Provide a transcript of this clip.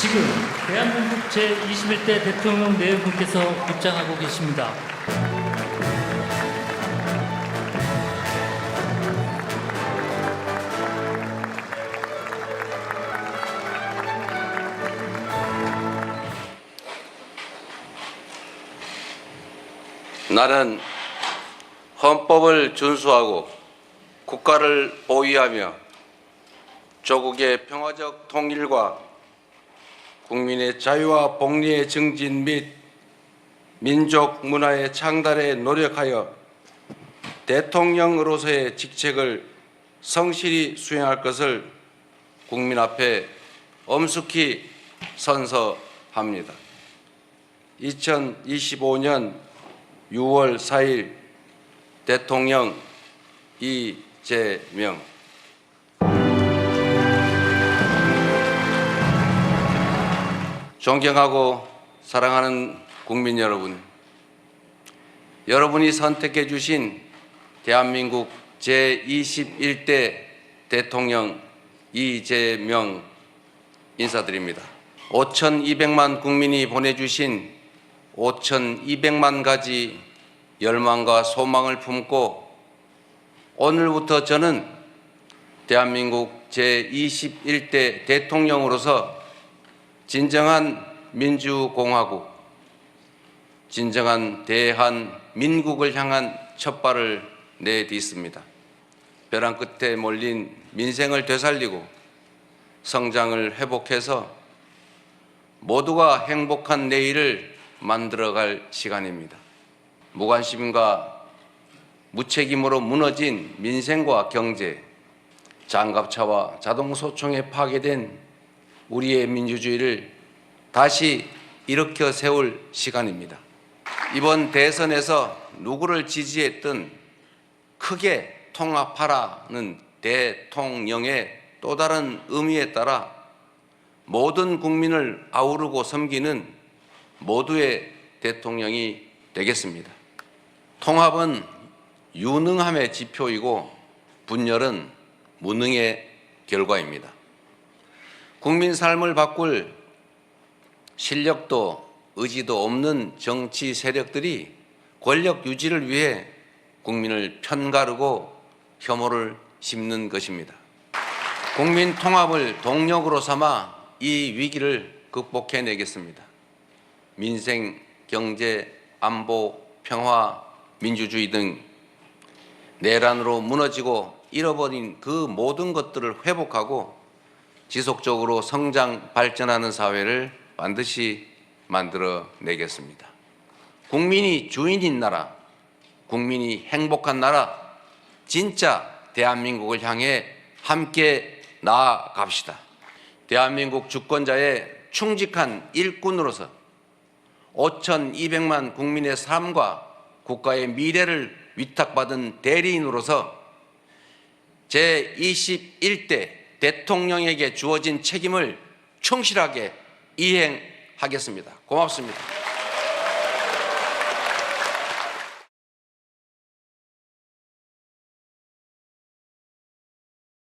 지금 대한민국 제21대 대통령 내외분께서 입장하고 계십니다. 나는 헌법을 준수하고 국가를 보위하며 조국의 평화적 통일과 국민의 자유와 복리의 증진 및 민족 문화의 창달에 노력하여 대통령으로서의 직책을 성실히 수행할 것을 국민 앞에 엄숙히 선서합니다. 2025년 6월 4일 대통령 이재명 존경하고 사랑하는 국민 여러분 여러분이 선택해 주신 대한민국 제21대 대통령 이재명 인사드립니다. 5,200만 국민이 보내주신 5,200만 가지 열망과 소망을 품고 오늘부터 저는 대한민국 제21대 대통령으로서 진정한 민주공화국, 진정한 대한민국을 향한 첫발을 내딛습니다. 벼랑 끝에 몰린 민생을 되살리고 성장을 회복해서 모두가 행복한 내일을 만들어갈 시간입니다. 무관심과 무책임으로 무너진 민생과 경제, 장갑차와 자동소총에 파괴된 우리의 민주주의를 다시 일으켜 세울 시간입니다. 이번 대선에서 누구를 지지했든 크게 통합하라는 대통령의 또 다른 의미에 따라 모든 국민을 아우르고 섬기는 모두의 대통령이 되겠습니다. 통합은 유능함의 지표이고 분열은 무능의 결과입니다. 국민 삶을 바꿀 실력도 의지도 없는 정치 세력들이 권력 유지를 위해 국민을 편가르고 혐오를 심는 것입니다. 국민 통합을 동력으로 삼아 이 위기를 극복해내겠습니다. 민생, 경제, 안보, 평화, 민주주의 등 내란으로 무너지고 잃어버린 그 모든 것들을 회복하고 지속적으로 성장, 발전하는 사회를 반드시 만들어 내겠습니다. 국민이 주인인 나라, 국민이 행복한 나라, 진짜 대한민국을 향해 함께 나아갑시다. 대한민국 주권자의 충직한 일꾼으로서 5,200만 국민의 삶과 국가의 미래를 위탁받은 대리인으로서 제21대 대통령에게 주어진 책임을 충실하게 이행하겠습니다. 고맙습니다.